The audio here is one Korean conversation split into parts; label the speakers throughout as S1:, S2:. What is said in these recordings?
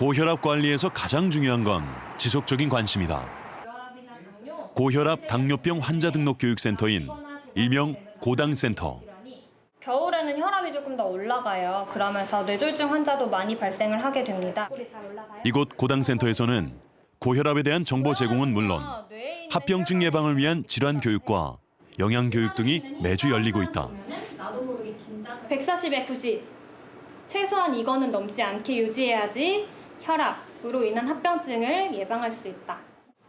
S1: 고혈압 관리에서 가장 중요한 건 지속적인 관심이다. 고혈압 당뇨병 환자 등록 교육센터인 일명 고당센터.
S2: 겨울에는 혈압이 조금 더 올라가요. 그러면서 뇌졸중 환자도 많이 발생을 하게 됩니다.
S1: 이곳 고당센터에서는 고혈압에 대한 정보 제공은 물론 합병증 예방을 위한 질환 교육과 영양 교육 등이 매주 열리고 있다.
S2: 140에 90. 최소한 이거는 넘지 않게 유지해야지 혈압으로 인한 합병증을 예방할 수 있다.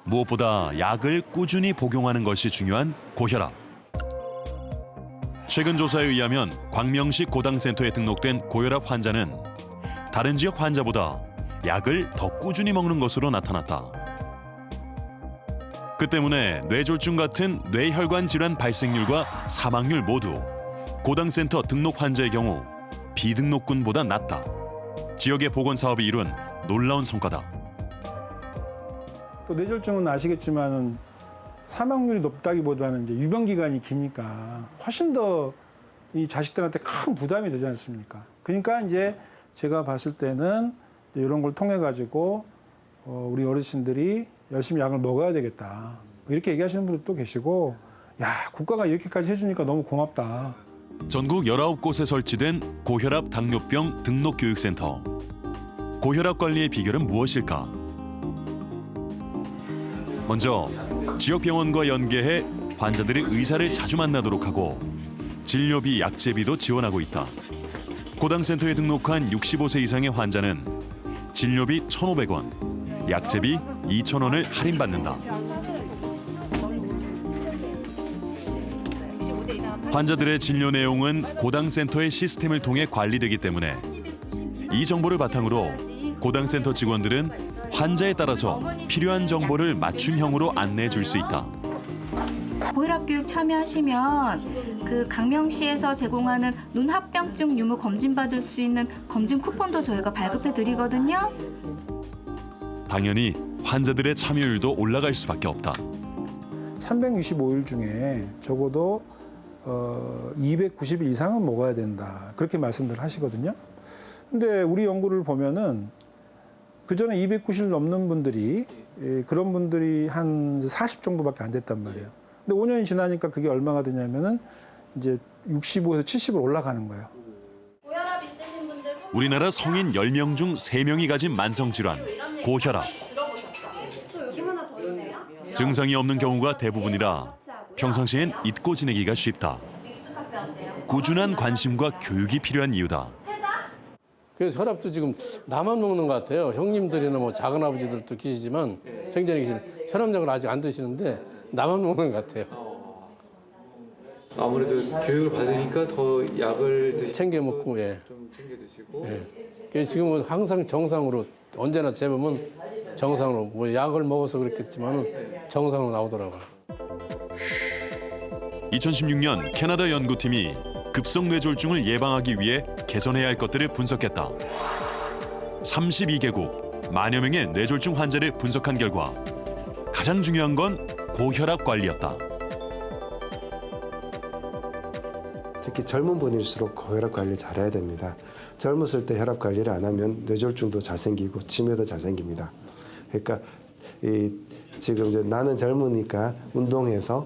S1: 무엇보다 약을 꾸준히 복용하는 것이 중요한 고혈압. 최근 조사에 의하면 광명시 고당센터에 등록된 고혈압 환자는 다른 지역 환자보다 약을 더 꾸준히 먹는 것으로 나타났다. 그 때문에 뇌졸중 같은 뇌혈관 질환 발생률과 사망률 모두 고당센터 등록 환자의 경우 비등록군보다 낮다. 지역의 보건 사업이 이룬 놀라운 성과다.
S3: 또 뇌졸중은 아시겠지만은 사망률이 높다기보다는 이제 유병 기간이 기니까 훨씬 더 이 자식들한테 큰 부담이 되지 않습니까? 그러니까 이제 제가 봤을 때는 이런 걸 통해 가지고 어, 우리 어르신들이 열심히 약을 먹어야 되겠다 이렇게 얘기하시는 분들도 계시고 야 국가가 이렇게까지 해주니까 너무 고맙다.
S1: 전국 19곳에 설치된 고혈압 당뇨병 등록 교육센터. 고혈압 관리의 비결은 무엇일까? 먼저 지역 병원과 연계해 환자들이 의사를 자주 만나도록 하고 진료비, 약제비도 지원하고 있다. 고당센터에 등록한 65세 이상의 환자는 진료비 1,500원, 약제비 2,000원을 할인받는다. 환자들의 진료 내용은 고당센터의 시스템을 통해 관리되기 때문에 이 정보를 바탕으로 고당센터 직원들은 환자에 따라서 필요한 정보를 맞춤형으로 안내해 줄 수 있다.
S4: 고혈압 교육 참여하시면 그 강명시에서 제공하는 눈합병증 유무 검진 받을 수 있는 검진 쿠폰도 저희가 발급해 드리거든요.
S1: 당연히 환자들의 참여율도 올라갈 수밖에 없다.
S3: 365일 중에 적어도 어, 290일 이상은 먹어야 된다. 그렇게 말씀들 하시거든요. 근데 우리 연구를 보면은 그 전에 290일 넘는 분들이 예, 그런 분들이 한 40 정도밖에 안 됐단 말이에요. 근데 5년이 지나니까 그게 얼마가 되냐면은 이제 65에서 70으로 올라가는 거예요.
S2: 고혈압 있으신 분들
S1: 우리나라 성인 10명 중 3명이 가진 만성 질환 고혈압.
S2: 힘 하나 더 있네요.
S1: 증상이 없는 경우가 대부분이라 평상시엔 잊고 지내기가 쉽다.
S2: 어때요?
S1: 꾸준한 관심과 교육이 필요한 이유다.
S5: 그래서 혈압도 지금 나만 먹는 것 같아요. 형님들이나 뭐 작은 아버지들도 계시지만 생전에 계시면 혈압약을 아직 안 드시는데 나만 먹는 것 같아요.
S6: 아무래도 교육을 받으니까 더 약을 드시
S5: 챙겨 먹고 예.
S6: 좀 챙겨 드시고
S5: 예. 그래서 지금은 항상 정상으로 언제나 재보면 정상으로 뭐 약을 먹어서 그렇겠지만 정상으로 나오더라고요.
S1: 2016년 캐나다 연구팀이 급성 뇌졸중을 예방하기 위해 개선해야 할 것들을 분석했다. 32개국 만여 명의 뇌졸중 환자를 분석한 결과 가장 중요한 건 고혈압 관리였다.
S7: 특히 젊은 분일수록 고혈압 관리 잘해야 됩니다. 젊었을 때 혈압 관리를 안 하면 뇌졸중도 잘 생기고 치매도 잘 생깁니다. 그러니까 이 지금 이제 나는 젊으니까 운동해서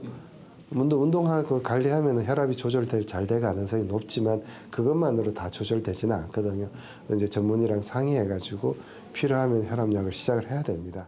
S7: 운동 운동하고 관리하면 혈압이 조절될 잘될 가능성이 높지만 그것만으로 다 조절되지는 않거든요. 이제 전문의랑 상의해 가지고 필요하면 혈압약을 시작을 해야 됩니다.